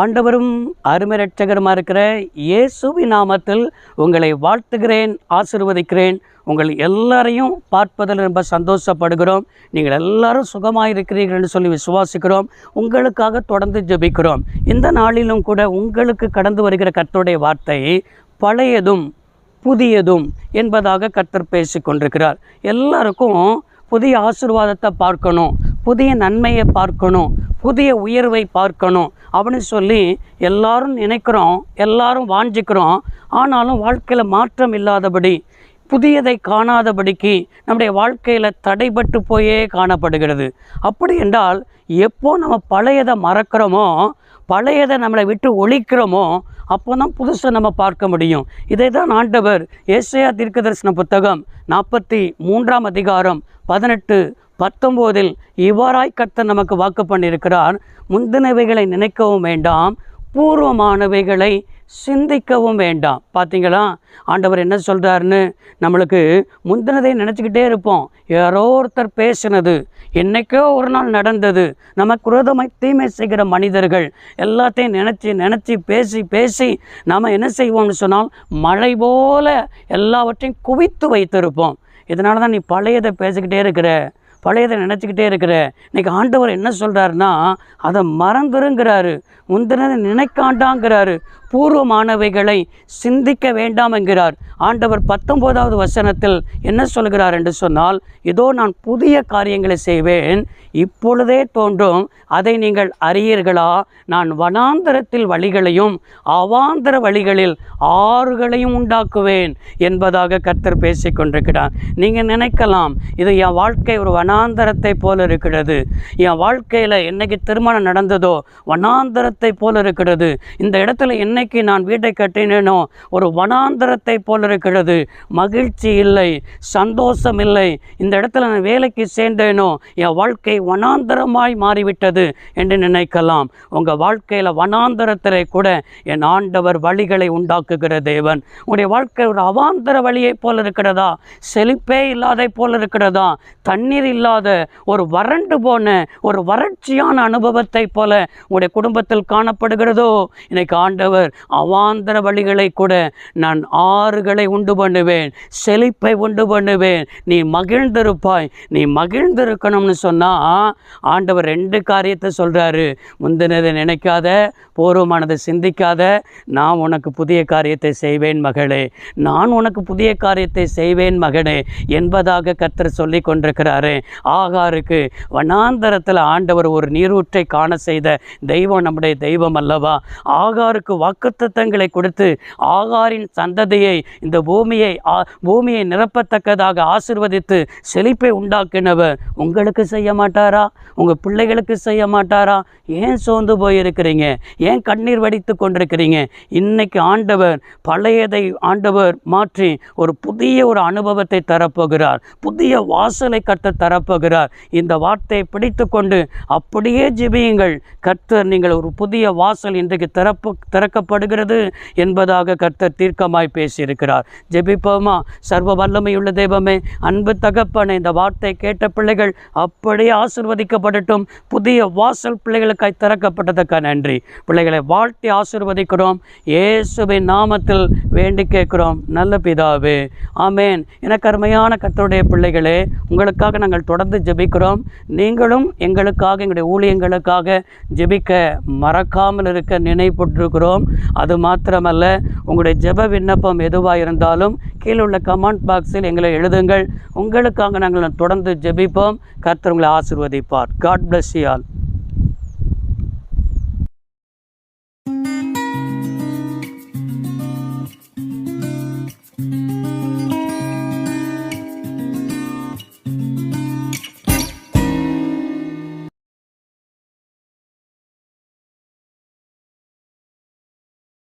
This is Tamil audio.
ஆண்டவரும் அருமரட்சகருமாக இருக்கிற இயேசுவி நாமத்தில் உங்களை வாழ்த்துகிறேன் ஆசிர்வதிக்கிறேன். உங்கள் எல்லாரையும் பார்ப்பதில் ரொம்ப சந்தோஷப்படுகிறோம். நீங்கள் எல்லாரும் சுகமாக இருக்கிறீர்கள் என்று சொல்லி விசுவாசிக்கிறோம். உங்களுக்காக தொடர்ந்து ஜெபிக்கிறோம். இந்த நாளிலும் கூட உங்களுக்கு கடந்து வருகிற கர்த்தருடைய வார்த்தை பழையதும் புதியதும் என்பதாக கர்த்தர் பேசி கொண்டிருக்கிறார். எல்லாருக்கும் புதிய ஆசீர்வாதத்தை பார்க்கணும் புதிய நன்மையை பார்க்கணும் புதிய உயர்வை பார்க்கணும் அப்படின்னு சொல்லி எல்லாரும் நினைக்கிறோம் எல்லாரும் வாஞ்சிக்கிறோம். ஆனாலும் வாழ்க்கையில் மாற்றம் இல்லாதபடி புதியதை காணாதபடிக்கு நம்முடைய வாழ்க்கையில் தடைபட்டு போயே காணப்படுகிறது. அப்படி என்றால் எப்போ நம்ம பழையதை மறக்கிறோமோ பழையதை நம்மளை விட்டு ஒழிக்கிறோமோ அப்போ தான் புதுசை நம்ம பார்க்க முடியும். இதை தான் ஆண்டவர் ஏசையா தீர்க்கதரிசன புத்தகம் நாற்பத்தி மூன்றாம் அதிகாரம் பதினெட்டு பத்தொம்போதில் இவ்வாறாய் கர்த்தர் நமக்கு வாக்கு பண்ணியிருக்கிறார் முந்தினவைகளை நினைக்கவும் வேண்டாம் பூர்வமானவைகளை சிந்திக்கவும் வேண்டாம். பார்த்தீங்களா ஆண்டவர் என்ன சொல்கிறாருன்னு நம்மளுக்கு முந்தினதை நினச்சிக்கிட்டே இருப்போம். யாரோ ஒருத்தர் பேசினது என்னைக்கோ ஒரு நாள் நடந்தது நம்ம குரோதமாய் தீமை செய்கிற மனிதர்கள் எல்லாத்தையும் நினச்சி நினச்சி பேசி பேசி நாம் என்ன செய்வோம்னு சொன்னால் மழை போல எல்லாவற்றையும் குவித்து வைத்திருப்போம். இதனால தான் நீ பழையதை பேசிக்கிட்டே இருக்கிற. பழையதை நினச்சிக்கிட்டே இருக்கிற. இன்றைக்கி ஆண்டவர் என்ன சொல்கிறாருன்னா அதை மறந்துருங்கிறாரு. முந்தினதை நினைக்காண்டாங்கிறாரு. பூர்வமானவைகளை சிந்திக்க வேண்டாம் என்கிறார். ஆண்டவர் பத்தொன்பதாவது வசனத்தில் என்ன சொல்கிறார் என்று சொன்னால் இதோ நான் புதிய காரியங்களை செய்வேன் இப்பொழுதே தோன்றும் அதை நீங்கள் அறியீர்களா? நான் வனாந்தரத்தில் வழிகளையும் அவாந்தர வழிகளில் ஆறுகளையும் உண்டாக்குவேன் என்பதாக கர்த்தர் பேசிக் கொண்டிருக்கிறார். நீங்கள் நினைக்கலாம் இது என் வாழ்க்கை ஒரு வனாந்தரத்தை போல இருக்கிறது. என் வாழ்க்கையில் என்னைக்கு திருமணம் நடந்ததோ வனாந்தரத்தை போல இருக்கிறது. இந்த இடத்துல என்னைக்கு நான் வீட்டை கட்டினேனோ ஒரு வனாந்தரத்தை போல இருக்கிறது. மகிழ்ச்சி இல்லை சந்தோஷம் இல்லை. இந்த இடத்துல நான் வேலைக்கு சேர்ந்தேனோ என் வாழ்க்கை வனாந்தரமாய் மாறிவிட்டது என்று நினைக்கலாம். உங்கள் வாழ்க்கையில் வனாந்தரத்திலே கூட என் ஆண்டவர் வழிகளை உண்டாக்குகிற தேவன். உங்களுடைய வாழ்க்கை ஒரு அவாந்தர வழியைப் போல இருக்கிறதா? செழிப்பே இல்லாதை போல இருக்கிறதா? தண்ணீர் இல்லாத ஒரு வறண்டு போன ஒரு வறட்சியான அனுபவத்தை போல உங்களுடைய குடும்பத்தில் காணப்படுகிறதோ? இன்னைக்கு ஆண்டவர் அவாந்தர வழிகளை கூட. நான் ஆறுகளை உண்டு பண்ணுவேன் செழிப்பை உண்டு பண்ணுவேன். நீ மகிழ்ந்திருப்பாய் நீ மகிழ்ந்திருக்கணும்னு சொன்னால் ஆண்டவர் ரெண்டு காரியத்தை சொல்கிறாரு முந்தினதை நினைக்காத பூர்வமானதை சிந்திக்காத நான் உனக்கு புதிய காரியத்தை செய்வேன் மகளே. நான் உனக்கு புதிய காரியத்தை செய்வேன் மகனே என்பதாக கத்தர் சொல்லி கொண்டிருக்கிறாரு. ஆகாருக்கு வனாந்தரத்தில் ஆண்டவர் ஒரு நீரூற்றை காண செய்த தெய்வம் நம்முடைய தெய்வம் அல்லவா? ஆகாருக்கு வாக்கு வாக்குத்தத்தங்களை கொடுத்து ஆகாரின் சந்ததியை இந்த பூமியை ஆ- பூமியை நிரப்பத்தக்கதாக ஆசிர்வதித்து செழிப்பை உண்டாக்கினவர் உங்களுக்கு செய்ய மாட்டாரா? உங்கள் பிள்ளைகளுக்கு செய்ய மாட்டாரா? ஏன் சோர்ந்து போயிருக்கிறீங்க? ஏன் கண்ணீர் வடித்து கொண்டிருக்கிறீங்க? இன்னைக்கு ஆண்டவர் பழையதை ஆண்டவர் மாற்றி ஒரு புதிய ஒரு அனுபவத்தை தரப்போகிறார். புதிய வாசலை கத்த தரப்போகிறார். இந்த வார்த்தையை பிடித்து கொண்டு அப்படியே ஜிபியுங்கள். கர்த்தர் நீங்கள் ஒரு புதிய வாசல் இன்றைக்கு திறப்பு திறக்கப்படுகிறது என்பதாக கர்த்தர் தீர்க்கமாய் பேசியிருக்கிறார். ஜெபிப்போமா? சர்வ வல்லமையுள்ள தெய்வமே அன்பு தகப்பனை இந்த வார்த்தை கேட்ட பிள்ளைகள் அப்படியே ஆசிர்வதிக்கப்படட்டும். புதிய வாசல் பிள்ளைகளுக்காய் திறக்கப்பட்டதற்கு நன்றி. பிள்ளைகளை வாழ்த்தி ஆசிர்வதிக்கிறோம். இயேசுவின் நாமத்தில் வேண்டி கேட்கிறோம். நல்ல பிதாவே ஆமேன். எனக்கு அருமையான பிள்ளைகளே உங்களுக்காக நாங்கள் தொடர்ந்து ஜெபிக்கிறோம். நீங்களும் எங்களுக்காக எங்களுடைய ஊழியங்களுக்காக ஜெபிக்க மறக்காமல் இருக்க நினைப்பட்டிருக்கிறோம். அது மாத்திரமல்ல உங்களுடைய ஜெப விண்ணப்பம் எதுவாக இருந்தாலும் கீழே உள்ள கமெண்ட் பாக்ஸில் எங்களை எழுதுங்கள். உங்களுக்காக நாங்கள் தொடர்ந்து ஜெபிப்போம். கர்த்தர் உங்களை ஆசிர்வதிப்பார். God bless you all